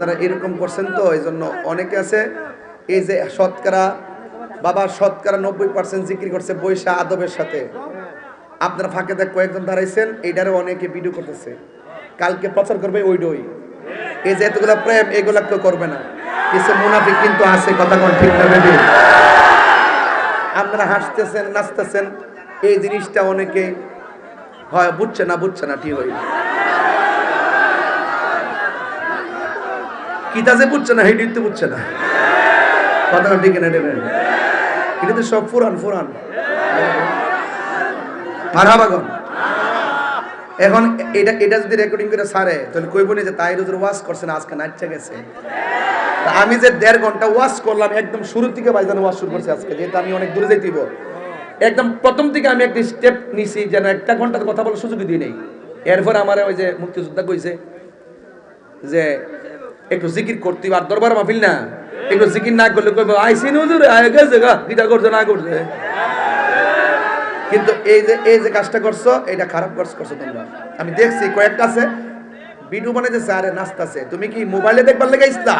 তারা এরকম করছেন তো এই জন্য অনেকে আছে, এই যে শতকরা বাবা শতকরা নব্বই পার্সেন্ট জিক্রি করছে বৈশা আদবের সাথে। আপনারা ফাঁকে দেখ কয়েকজন দাঁড়াইছেন এইটারে অনেকে ভিডিও করতেছে। কালকে প্রচার করবে ওই ডই এই যে এতগুলা প্রেম, এগুলা কেউ করবে না। কিছু মুনাফিক কিন্তু আছে, কথা কোন ঠিক না আপনারা হাসতেছেন, নাচতেছেন, এই জিনিসটা অনেকে হয়, বুঝছে না বুঝছে না, ঠিক হই কিতা যে বুঝছে না হেডির তো না। কথা ঠিক না দেবেন এটা তো সব ফুরান ফুরান মারহাবাগন এখন এটা এটা যদি রেকর্ডিং করে সারে, তাহলে কইব না যে তাই রোজের ওয়াশ করছে না, আজকে নাচছে গেছে। আমি যে দেড় ঘণ্টা ওয়াশ করলাম, একদম শুরু থেকে বাইজান ওয়াশ শুরু করছি আজকে, যেহেতু আমি অনেক দূরে যাইতেইব। একদম প্রথম থেকে আমি একটা স্টেপ নিছি, যেন একটা ঘন্টাতে কথা বলার সুযোগ দিই নেই। এরপর আমার ওই যে মুক্তিযোদ্ধা কইছে যে একটু জিকির করতে আর দরবার মাহফিল না? একটু জিকির না করলে কইব আইসি নজুর আয় গেছে গা গীতা করছে না করছে? কিন্তু এই যে এই যে কাজটা করছ, এটা খারাপ কাজ করছ তোমরা। আমি দেখছি কয়েকটা আছে ভিডিও বানাইতেছে, আরে নাচতাছে। তুমি কি মোবাইলে দেখবার লেগে ইসলা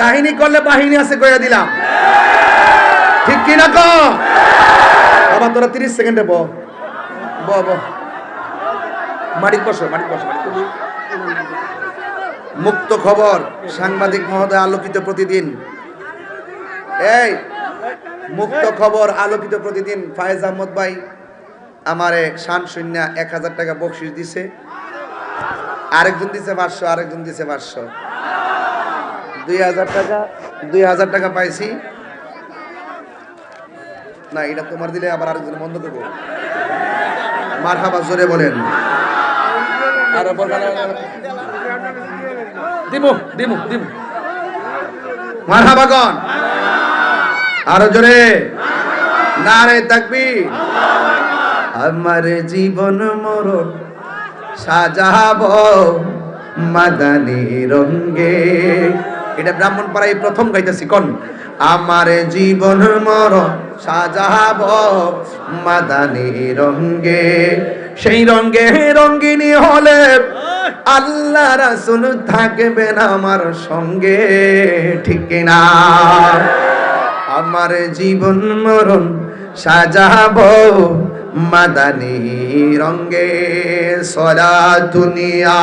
কাহিনী করলে বাহিনী আছে কইয়া দিলাম। ঠিক কি না বাবা, তোরা 30 সেকেন্ডে ব ব মাটিত বসো মাটিত বসো মাটিত বসো মুক্ত খবর, সাংবাদিক মহোদয় আলোকিত প্রতিদিন। এই, মুক্ত খবর, আলোকিত প্রতিদিন ফায়েজ আহমদ ভাই আমারে শান শূন্য এক হাজার টাকা বকশিস দিছে। আরেকজন দিছে পাঁচশো, আরেকজন দিছে পাঁচশো। দুই হাজার টাকা, দুই হাজার টাকা পাইছি। না, এটা তোমার দিলে আবার আরেকজন বন্ধ করব। মার হাবা জোরে বলেন। আর দিমু দিমু দিমু। মার হাবাগন আরও জোরে। নারে থাকবি আমার জীবন মরণ সাজাব মাদানি রঙ্গে। এটা ব্রাহ্মণ পাড়ায় প্রথম গাইতেছি, কোন? আমার জীবন মরণ সাজাব মাদানি রঙ্গে। সেই রঙ্গে রঙ্গিনী হলে আল্লাহ রাসুল থাকবেন আমার সঙ্গে, ঠিক না আমার জীবন মরণ সাজাব মাদানি রঙ্গে সরা দুনিয়া।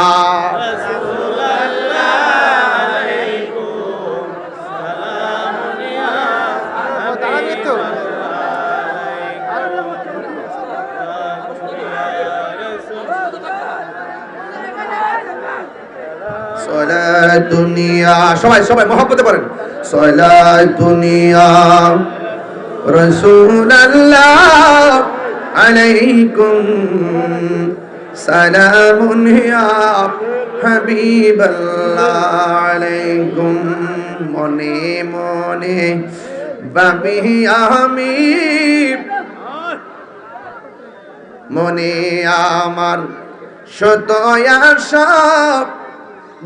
সলা দুনিয়া, সবাই সবাই মহব্বতে পারেন সলা দুনিয়া রসুল আল্লাহ আলাইকুম সালামুন ইয়া হাবিবাল্লাহ আলাইকুম। মনে মনে বাবি আমি, মনে আমার শত আশা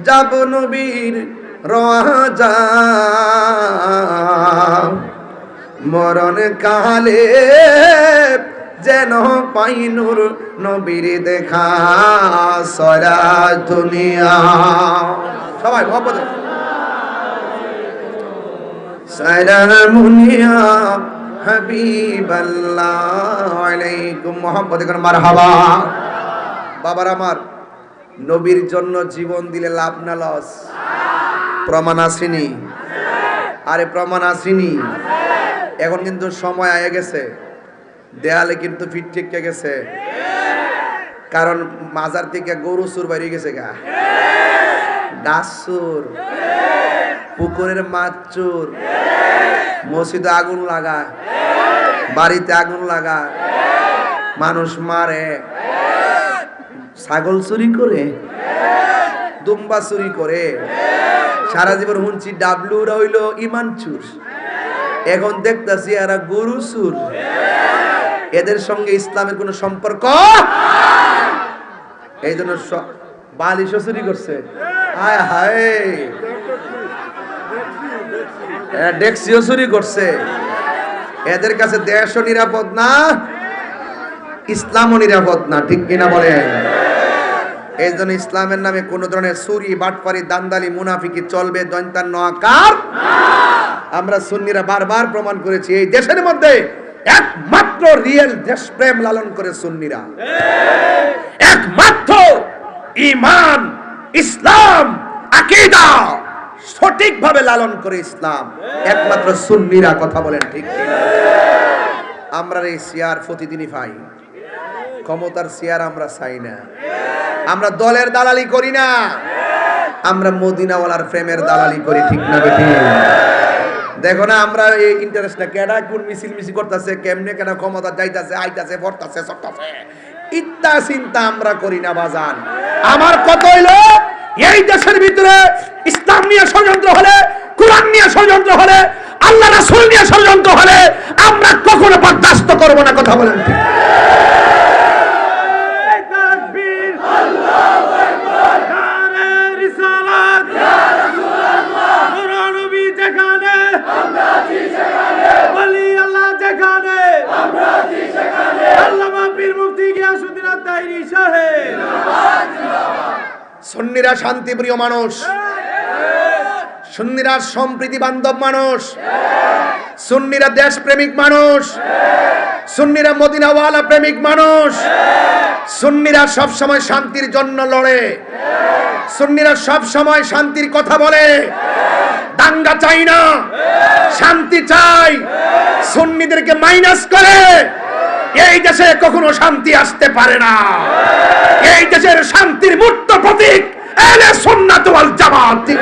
যাব নবীর রাজা মরণ কালে যেন পাইনুর নবীর দেখা সরা দুনিয়া। সবাই মোহাম্মদ সালামুনিয়া হাবিবাল্লাহ আলাইকুম মোহাম্মদ মারহাবা। বাবার আমার। নবীর জন্য জীবন দিলে লাভ না লস? প্রমাণ আসেনি। আরে প্রমাণ আসেনি। এখন কিন্তু সময় আয়ে গেছে। দেয়ালে কিন্তু ফিট ঠিক গেছে। কারণ মাজার থেকে গরু সুর বাইরে গেছে গা। ডাসুর পুকুরের মাছ চুর। মসজিদে আগুন লাগা। বাড়িতে আগুন লাগা। মানুষ মারে। ছাগল চুরি করে? দুম্বা চুরি করে। সারা জীবন শুনছি ডাবলু হইল ইমান চুর। এখন দেখতেছি এরা গরু চুর। এদের সঙ্গে ইসলামের কোনো সম্পর্ক? এই জন্য বালিশও চুরি করছে। হায় হায়। ডেক্সিও চুরি করছে। এদের কাছে দেশও নিরাপদ না, ইসলামও নিরাপদ না, ঠিক কিনা বলেন? এই জন্য ইসলামের নামে কোন ধরনের সুরি বাটপারি, দান্দালি, মুনাফিকি চলবে দৈন্তান্ন আকার। আমরা সুন্নিরা বারবার প্রমাণ করেছি, এই দেশের মধ্যে একমাত্র রিয়েল দেশপ্রেম লালন করে সুন্নিরা। একমাত্র ইমান, ইসলাম, আকিদা সঠিকভাবে লালন করে ইসলাম। একমাত্র সুন্নিরা কথা বলেন ঠিক আমরা এই চেয়ার প্রতিদিনই পাই। ক্ষমতার চেয়ার আমরা চাই না। আমরা দলের দালালি করি না। আমরা মদিনাওয়ালার প্রেমের দালালি করি, ঠিক না বেঠি? দেখো না, আমরা এই ইন্টারেস্ট না কেডা, কোন মিছিল মিছিল করতেছে, কেমনে কেন ক্ষমতা যাইতাছে, আইতাছে পড়তাছে সরতাছে ইত্তা চিন্তা আমরা করি না, বাজান। আমার কত হইল, এই দেশের ভিতরে ইসলাম নিয়ে ষড়যন্ত্র হলে, কোরআন নিয়ে ষড়যন্ত্র হলে, আল্লাহ রাসূল নিয়ে ষড়যন্ত্র হলে, আমরা কখনো বরদাস্ত করব না, কথা বলেন ঠিক তাকবীর আল্লাহু আকবার নারে রিসালাত ইয়া রাসূলুল্লাহ নূর নবী যেখানে আমরা আছি সেখানে ওলি আল্লাহ যেখানে আমরা আছি সেখানে আল্লামা পীর মুফতি গিয়াসউদ্দিন আত-তাহিরি সাহেব সুন্নিরা শান্তিপ্রিয় মানুষ। সুন্নিরা সম্প্রীতি বান্ধব মানুষ। সুন্নিরা দেশপ্রেমিক মানুষ। সুন্নিরা মদিনাওয়ালা প্রেমিক মানুষ। সুন্নিরা সব সময় শান্তির জন্য লড়ে। সুন্নিরা সব সময় শান্তির কথা বলে। দাঙ্গা চাই না। শান্তি চাই। সুন্নিদেরকে মাইনাস করে। এই দেশে কখনো শান্তি আসতে পারে না। এই দেশের শান্তির মূর্ত প্রতীক এলে সুন্নাত ওয়াল জামাত, ঠিক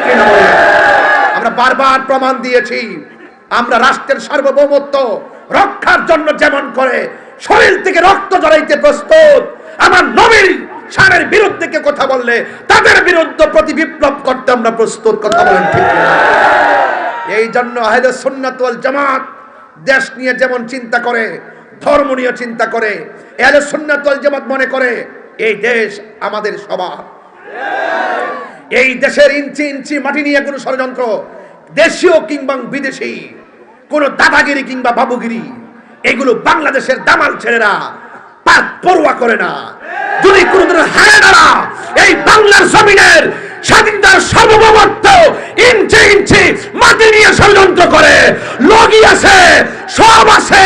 আমরা বারবার প্রমাণ দিয়েছি, আমরা রাষ্ট্রের সার্বভৌমত্ব রক্ষার জন্য যেমন করে, শরীর থেকে রক্ত জড়াইতে প্রস্তুত। আমার নবীর সারের বিরুদ্ধে কে কথা বললে, তাদের বিরুদ্ধে প্রতি বিপ্লব করতে আমরা প্রস্তুত, কথা বলেন ঠিক এই জন্য আহলে সুন্নাত ওয়াল জামাত দেশ নিয়ে যেমন চিন্তা করে ধর্ম নিয়ে চিন্তা করে, আহলে সুন্নাত ওয়াল জামাত মনে করে, এই দেশ আমাদের সবার। এই দেশের ইঞ্চি ইঞ্চি মাটি নিয়ে কোনো ষড়যন্ত্র, দেশীয় কিংবা বিদেশি, কোনো দাদাগিরি কিংবা বাবুগিরি, এগুলো বাংলাদেশের দামাল ছেলেরা পাক পড়ুয়া করে না। যদি কোনোদিন হায়নারা এই বাংলার জমিনের স্বাধীনতার সর্বভৌমত্ব ইঞ্চি ইঞ্চি মাটি নিয়ে ষড়যন্ত্র করে, লগি আছে, সব আছে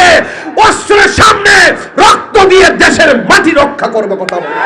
অস্ত্রের সামনে রক্ত দিয়ে দেশের মাটি রক্ষা করবে কথা বলে।